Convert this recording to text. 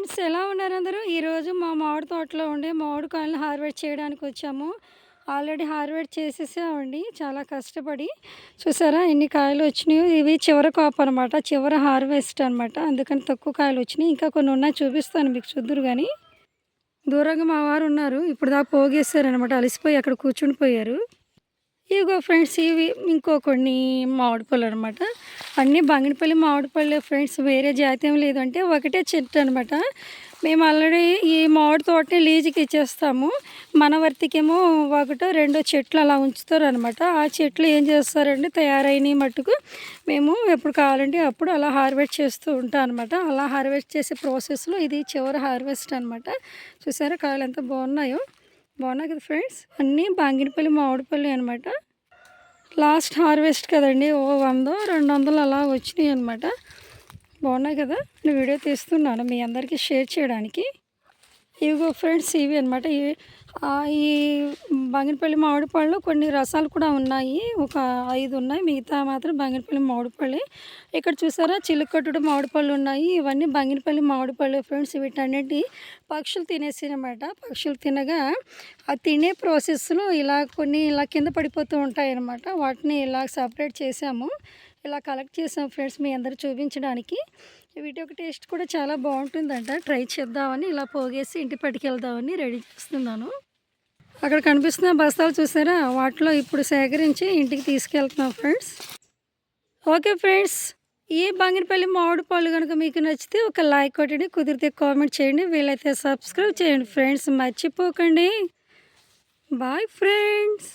Friends ఎలా ఉన్నారు అందరూ? ఈరోజు మా మామిడి తోటలో ఉండే మామిడి కాయలను హార్వెస్ట్ చేయడానికి వచ్చాము. ఆల్రెడీ హార్వెస్ట్ చేసేసామండి చాలా కష్టపడి. చూసారా ఎన్ని కాయలు వచ్చినాయో? ఇవి చివరి కాపు అనమాట చివరి హార్వెస్ట్ అనమాట అందుకని తక్కువ కాయలు వచ్చినాయి. ఇంకా కొన్ని ఉన్నాయి చూపిస్తాను మీకు చూద్దరు కానీ దూరంగా మా వారు ఉన్నారు ఇప్పుడు దాకా పోగేశారనమాట అలసిపోయి అక్కడ కూర్చుని పోయారు. ఇదిగో ఫ్రెండ్స్ ఇవి ఇంకో కొన్ని మామిడి పళ్ళు అనమాట అన్నీ బంగినపల్లి మామిడి పళ్ళు ఫ్రెండ్స్ వేరే జాతీయం లేదంటే ఒకటే చెట్టు అనమాట మేము ఆల్రెడీ ఈ మామిడి తోటని లీజుకి ఇచ్చేస్తాము. మన వర్తికేమో ఒకటో రెండో చెట్లు అలా ఉంచుతారు అనమాట ఆ చెట్లు ఏం చేస్తారంటే తయారైన మట్టుకు మేము ఎప్పుడు కావాలంటే అప్పుడు అలా హార్వెస్ట్ చేస్తూ ఉంటాం అనమాట అలా హార్వెస్ట్ చేసే ప్రాసెస్లో ఇది చివరి హార్వెస్ట్ అనమాట చూసారా కాయలు ఎంత బాగున్నాయో. బాగున్నాయి కదా ఫ్రెండ్స్? అన్నీ బాంగినపల్లి మామిడిపల్లి అనమాట లాస్ట్ హార్వెస్ట్ కదండి ఓ వంద రెండు వందలు అలా వచ్చినాయి అనమాట బాగున్నాయి కదా? నేను వీడియో తీస్తున్నాను మీ అందరికీ షేర్ చేయడానికి. ఇవిగో ఫ్రెండ్స్ ఇవి అనమాట ఈ బంగినపల్లి మామిడి పళ్ళు కొన్ని రసాలు కూడా ఉన్నాయి. ఒక ఐదు ఉన్నాయి. మిగతా మాత్రం బంగినపల్లి మామిడి పళ్ళు ఇక్కడ చూసారా? చిలుకట్టుడు మామిడి పళ్ళు ఉన్నాయి. ఇవన్నీ బంగినపల్లి మామిడి పళ్ళు ఫ్రెండ్స్. వీటన్నిటి పక్షులు తినేసి అనమాట పక్షులు తినగా ఆ తినే ప్రాసెస్లో ఇలా కొన్ని ఇలా కింద పడిపోతూ ఉంటాయి అనమాట వాటిని ఇలా సపరేట్ చేసాము ఇలా కలెక్ట్ చేసాం ఫ్రెండ్స్ మీ అందరు చూపించడానికి. వీటి యొక్క టేస్ట్ కూడా చాలా బాగుంటుందంట. ట్రై చేద్దామని ఇలా పోగేసి ఇంటి పట్టుకెళ్దామని రెడీ చేస్తున్నాను. అక్కడ కనిపిస్తున్న బస్తాలు చూసారా? వాటిలో ఇప్పుడు సేకరించి ఇంటికి తీసుకెళ్తున్నాం ఫ్రెండ్స్. ఓకే ఫ్రెండ్స్ ఈ బంగినపల్లి మామిడి పళ్ళు కనుక మీకు నచ్చితే ఒక లైక్ కొట్టండి కుదిరితే కామెంట్ చేయండి వీలైతే సబ్స్క్రైబ్ చేయండి ఫ్రెండ్స్. మర్చిపోకండి. Bye friends.